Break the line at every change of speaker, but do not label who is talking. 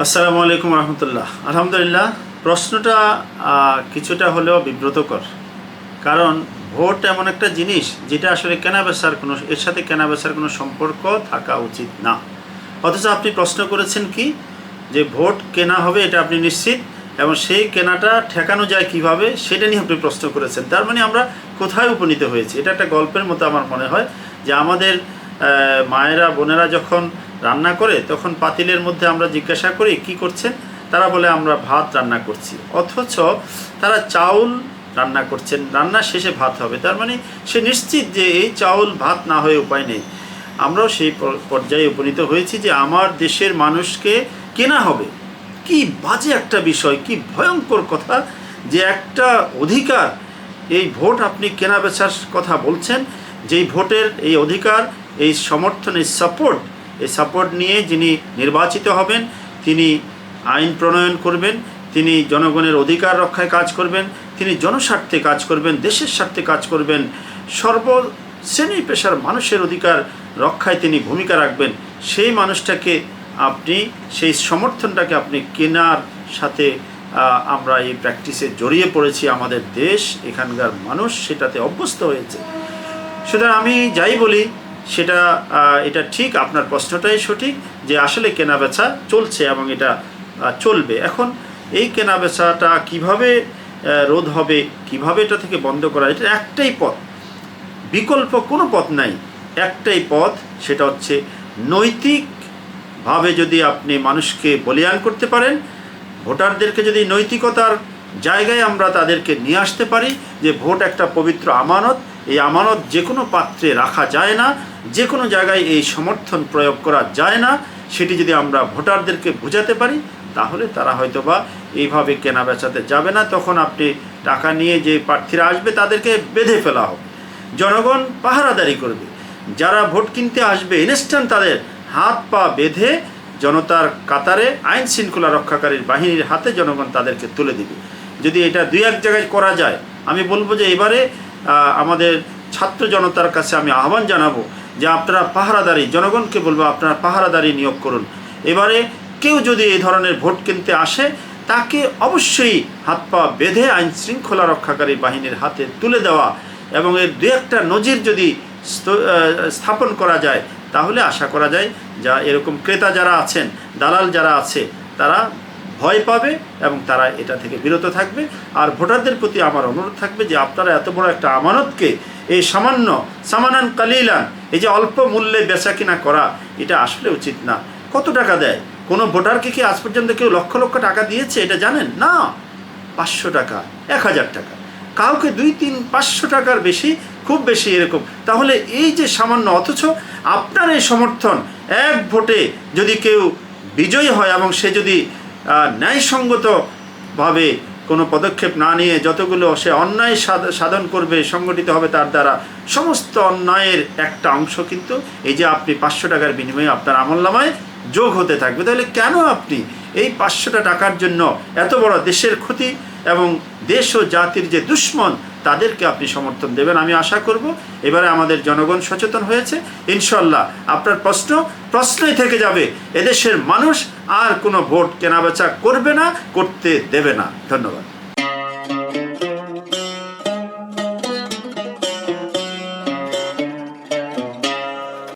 আসসালামু আলাইকুম রহমতুল্লাহ। আলহামদুলিল্লাহ, প্রশ্নটা কিছুটা হলেও বিব্রতকর। কারণ ভোট এমন একটা জিনিস যেটা আসলে কেনা বেচার কোনো, এর সাথে কেনা বেচার কোনো সম্পর্ক থাকা উচিত না। অথচ আপনি প্রশ্ন করেছেন কি? যে ভোট কেনা হবে, এটা আপনি নিশ্চিত? এবং সেই কেনাটা ঠেকানো যায় কীভাবে? সেটা নিয়ে আপনি প্রশ্ন করেছেন। তার মানে আমরা কোথায় উপনীত হয়েছি? এটা একটা গল্পের মতো আমার মনে হয় যে আমাদের মায়েরা, বোনেরা যখন রান্না করে তখন পাতিলের মধ্যে আমরা জিজ্ঞাসা করি, কি করছেন তারা বলে, আমরা ভাত রান্না করছি। অথচ তারা চাউল রান্না করছেন, রান্না শেষে ভাত হবে। তার মানে সে নিশ্চিত যে এই চাউল ভাত না হয়ে উপায় নেই। আমরাও সেই পর্যায়ে উপনীত হয়েছি যে আমার দেশের মানুষকে কেনা হবে। কি বাজে একটা বিষয়, কি ভয়ঙ্কর কথা যে একটা অধিকার, এই ভোট আপনি কেনা বেচার কথা বলছেন, যেই ভোটের এই অধিকার, এই সমর্থন, এই সাপোর্ট এই সাপোর্ট নিয়ে যিনি নির্বাচিত হবেন, তিনি আইন প্রণয়ন করবেন, তিনি জনগণের অধিকার রক্ষায় কাজ করবেন, তিনি জনস্বার্থে কাজ করবেন, দেশের স্বার্থে কাজ করবেন, সর্ব শ্রেণি পেশার মানুষের অধিকার রক্ষায় তিনি ভূমিকা রাখবেন। সেই মানুষটাকে আপনি, সেই সমর্থনটাকে আপনি কেনার সাথে আমরা এই প্র্যাকটিসে জড়িয়ে পড়েছি। আমাদের দেশ এখানকার মানুষ সেটাতে অভ্যস্ত হয়েছে। সুতরাং আমি যাই বলি সেটা এটা ঠিক, আপনার প্রশ্নটাই সঠিক যে আসলে কেনা বেচা চলছে এবং এটা চলবে। এখন এই কেনা বেচাটা কীভাবে রোধ হবে, কীভাবে এটা থেকে বন্ধ করা, এটা একটাই পথ। বিকল্প কোনো পথ নাই। একটাই পথ, সেটা হচ্ছে নৈতিকভাবে যদি আপনি মানুষকে বলিয়ান করতে পারেন, ভোটারদেরকে যদি নৈতিকতার জায়গায় আমরা তাদেরকে নিয়ে আসতে পারি, যে ভোট একটা পবিত্র আমানত এই আমানত যে কোনো পাত্রে রাখা যায় না, যে কোনো জায়গায় এই সমর্থন প্রয়োগ করা যায় না, সেটি যদি আমরা ভোটারদেরকে বোঝাতে পারি, তাহলে তারা হয়তোবা এইভাবে কেনা বেচাতে যাবে না। তখন আপনি টাকা নিয়ে যে প্রার্থীরা আসবে, তাদেরকে বেঁধে ফেলা হবে। জনগণ পাহারাদারি করবে। যারা ভোট কিনতে আসবে ইনস্ট্যান্ট তাদের হাত পা বেঁধে জনতার কাতারে আইন শৃঙ্খলা রক্ষাকারীর বাহিনীর হাতে জনগণ তাদেরকে তুলে দিবে। যদি এটা দুই এক জায়গায় করা যায়, আমি বলব যে এবারে আমাদের ছাত্র জনতার কাছে আমি আহ্বান জানাব যে আপনারা পাহারাদারি, জনগণকে বলব আপনারা পাহারাদারি নিয়োগ করুন। এবারে কেউ যদি এই ধরনের ভোট কিনতে আসে, তাকে অবশ্যই হাত পা বেঁধে আইন শৃঙ্খলা রক্ষাকারী বাহিনীর হাতে তুলে দেওয়া এবং এর দু একটা নজির যদি স্থাপন করা যায়, তাহলে আশা করা যায় যা এরকম ক্রেতা যারা আছেন, দালাল যারা আছে, তারা ভয় পাবে এবং তারা এটা থেকে বিরত থাকবে। আর ভোটারদের প্রতি আমার অনুরোধ থাকবে যে আপনারা এত বড় একটা আমানতকে এই সামান্য, সামানান কালিলান, এই যে অল্প মূল্যে বেচা কিনা করা, এটা আসলে উচিত না। কত টাকা দেয়? কোনো ভোটারকে কি আজ পর্যন্ত কেউ লক্ষ লক্ষ টাকা দিয়েছে এটা জানেন? না। পাঁচশো টাকা, এক হাজার টাকা। কাউকে দুই, তিন, পাঁচশো টাকার বেশি, খুব বেশি এরকম। তাহলে এই যে সামান্য, অথচ আপনার এই সমর্থন, এক ভোটে যদি কেউ বিজয়ী হয় এবং সে যদি ন্যায়সঙ্গতভাবে কোনো পদক্ষেপ না নিয়ে যতগুলো সে অন্যায় সাধ- সাধন করবে, সংগঠিত হবে তার দ্বারা, সমস্ত অন্যায়ের একটা অংশ কিন্তু এই যে আপনি পাঁচশো টাকার বিনিময়ে আপনার আমলনামায় যোগ হতে থাকবে। তাহলে কেন আপনি এই পাঁচশোটা টাকার জন্য এত বড় দেশের ক্ষতি এবং দেশ ও জাতির যে দুশ্মন, তাদেরকে আপনি সমর্থন দেবেন? আমি আশা করব এবারে আমাদের জনগণ সচেতন হয়েছে। ইনশাল্লাহ আপনার প্রশ্ন প্রশ্নই থেকে যাবে। এদেশের মানুষ আর কোনো ভোট কেনাবেচা করবে না, করতে দেবে না। ধন্যবাদ।